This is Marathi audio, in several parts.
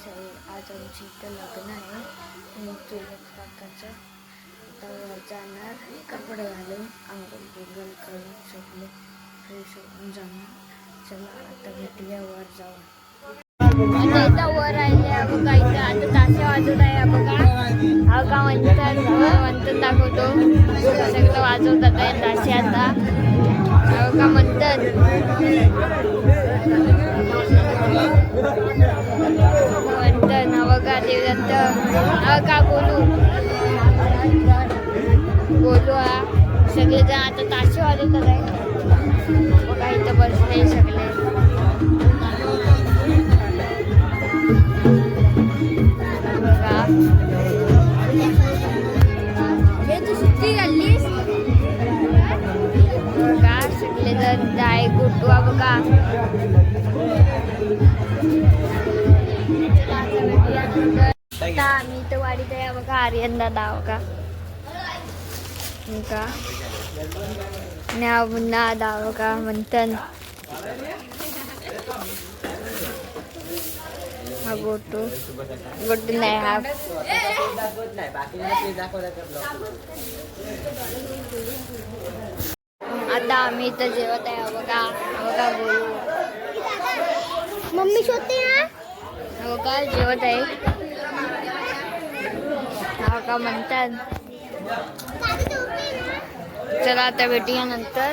साहेब आज आमची इथं लग्न आहे. आणि चुलत काकाचं. आता जाणार कपडे घालून आंघोळ बिंगोल करून सगळे फ्रेश होऊन जाणार. चला आता भेटूया वर जाऊन. आता वर राहिले बघा इथं आता ताशे वाजवत आहे बघा. हा का म्हणतात म्हणतात दाखवतो. सगळं वाजवतात आहे ताशे आता. का म्हणतात? का बोलू? बोलू हा सगळेजण आता ताशी वाजवतात आहे. बघा इथं बसले सगळे. बघा. तू सुट्टी घाललीस सगळे जाय गुटवा बघा. आम्ही इथं वाडीत आहे बघा आर्यन दादा बघा. पुन्हा दाव का म्हणतात हा गोटू गोटू नाही हा. आता आम्ही इथं जेवत आहे बघा. बघा बोलू. मम्मी शोधते ना हा? बघा जेवत आहे. हा का म्हणतात? चला आता भेटूया नंतर.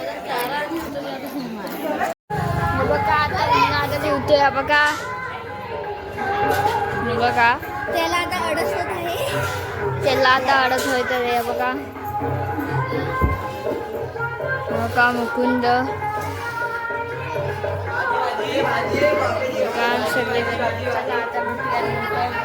बघा आता बघा. बघा. त्याला आता आहे. त्याला आता अडत होत रे बघा. बघा मुकुंद. सगळे चला आता भेटूया नंतर.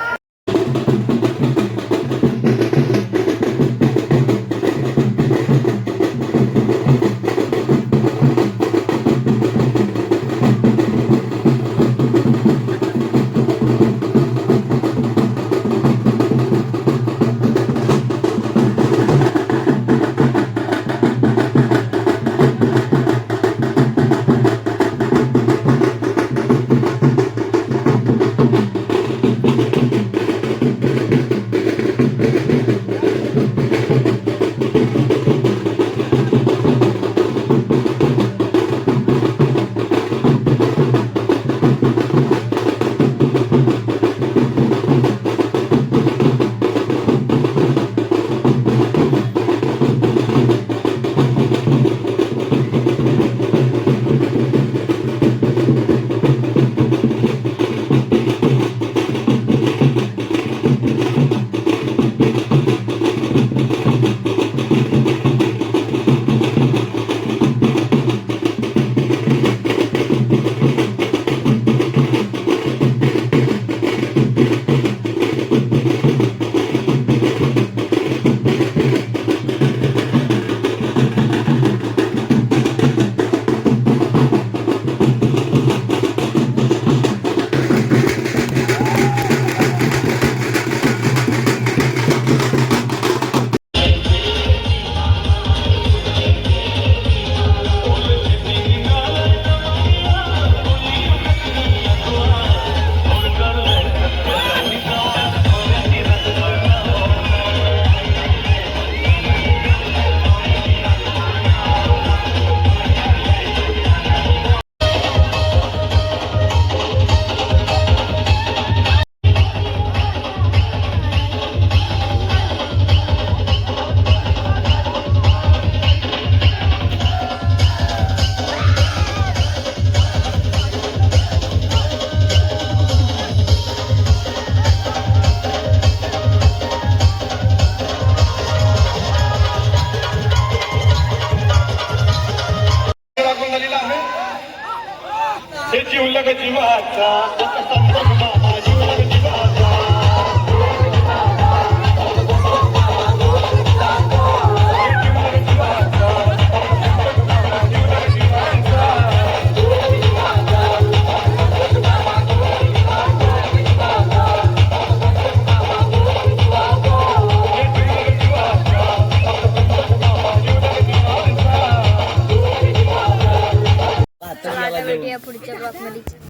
ಕಟ್ಟಿ ಮಾತಾ